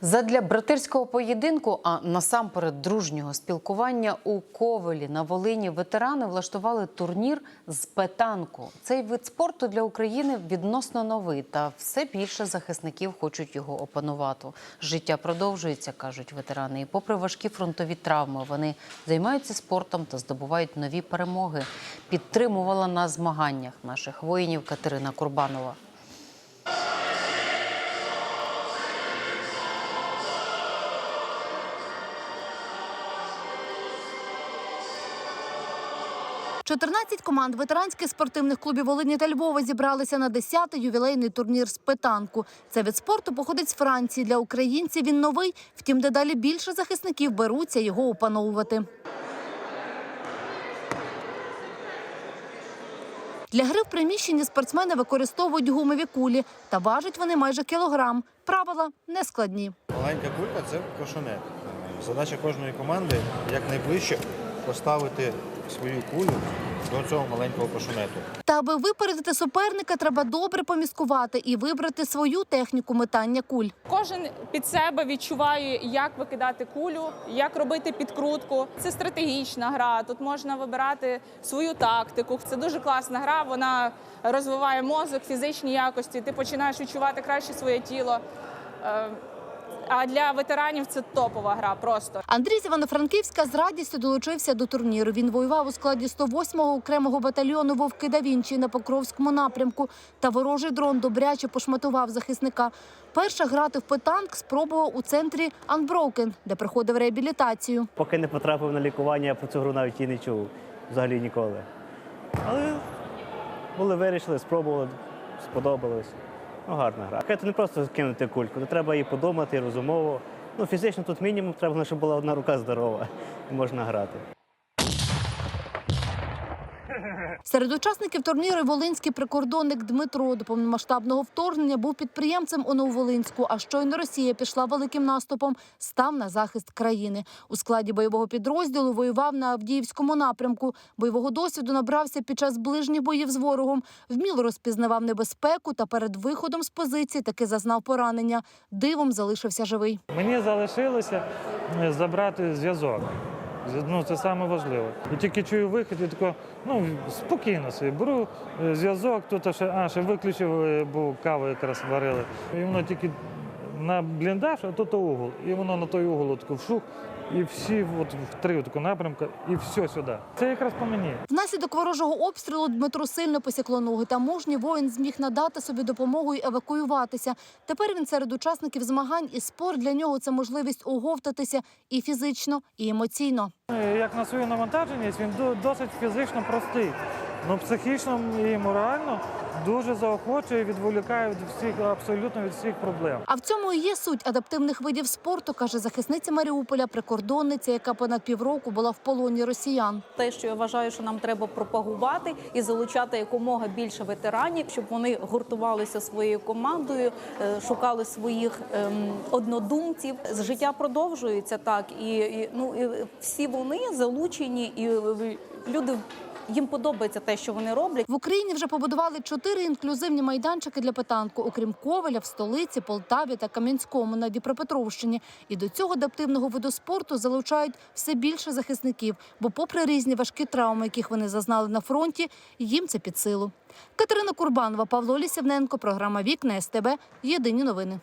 Задля братерського поєдинку, а насамперед дружнього спілкування у Ковелі на Волині ветерани влаштували турнір з петанку. Цей вид спорту для України відносно новий, та все більше захисників хочуть його опанувати. Життя продовжується, кажуть ветерани. І попри важкі фронтові травми, вони займаються спортом та здобувають нові перемоги. Підтримувала на змаганнях наших воїнів Катерина Курбанова. – 14 команд ветеранських спортивних клубів Волині та Львова зібралися на 10-й ювілейний турнір з питанку. Це від спорту походить з Франції. Для українців він новий, втім, дедалі більше захисників беруться його опановувати. Для гри в приміщенні спортсмени використовують гумові кулі та важать вони майже кілограм. Правила нескладні. Маленька кулька це кошенет. Задача кожної команди якнайближче поставити свою кулю до цього маленького кошенету. Та аби випередити суперника, треба добре поміскувати і вибрати свою техніку метання куль. Кожен під себе відчуває, як викидати кулю, як робити підкрутку. Це стратегічна гра. Тут можна вибирати свою тактику. Це дуже класна гра. Вона розвиває мозок, фізичні якості. Ти починаєш відчувати краще своє тіло. А для ветеранів це топова гра. Просто Андрій з Івано-Франківська з радістю долучився до турніру. Він воював у складі 108-го окремого батальйону Вовки да Вінчі на Покровському напрямку. Та ворожий дрон добряче пошматував захисника. Перша грати в питанк спробував у центрі Unbroken, де проходив реабілітацію. Поки не потрапив на лікування, я про цю гру навіть і не чув взагалі ніколи. Але були вирішили, спробували, сподобалось. Ну, гарна гра. Це не просто кинути кульку, то треба і подумати, розумово. Ну, фізично тут мінімум, треба, щоб була одна рука здорова, і можна грати. Серед учасників турніру волинський прикордонник Дмитро до повномасштабного вторгнення був підприємцем у Нововолинську. А щойно Росія пішла великим наступом, став на захист країни. У складі бойового підрозділу воював на Авдіївському напрямку. Бойового досвіду набрався під час ближніх боїв з ворогом. Вміло розпізнавав небезпеку та перед виходом з позиції таки зазнав поранення. Дивом залишився живий. Мені залишилося е, забрати зв'язок. Ну, це саме важливо. І тільки чую вихід, і тако, ну, спокійно собі. Беру е, зв'язок, тут ще, а, ще виключив, е, бо каву якраз варили. І воно тільки на бліндаж, а тут угол. І воно на той угол тако вшух, і всі от, в три таку напрямку, і все сюди. Це якраз по мені. Внаслідок ворожого обстрілу Дмитру сильно посікло ноги. Та мужній воїн зміг надати собі допомогу і евакуюватися. Тепер він серед учасників змагань і спорт для нього це можливість оговтатися і фізично, і емоційно. Е, Як на свою навантаженість, він до- досить фізично простий. Ну, психічно і морально дуже заохочує, відволікає від всіх, абсолютно від всіх проблем. А в цьому і є суть адаптивних видів спорту, каже захисниця Маріуполя, прикордонниця, яка понад півроку була в полоні росіян. те, що я вважаю, що нам треба пропагувати і залучати якомога більше ветеранів, щоб вони гуртувалися своєю командою, е, шукали своїх ем, однодумців. З життя продовжується так, і, і ну і всі вони залучені, і е, люди їм подобається те, що вони роблять. В Україні вже побудували чотири інклюзивні майданчики для питанку, окрім Ковеля, в столиці, Полтаві та Кам'янському на Дніпропетровщині. І до цього адаптивного виду спорту залучають все більше захисників, бо, попри різні важкі травми, яких вони зазнали на фронті, їм це під силу. Катерина Курбанова, Павло Лісівненко, програма Вікна СТБ. Єдині новини.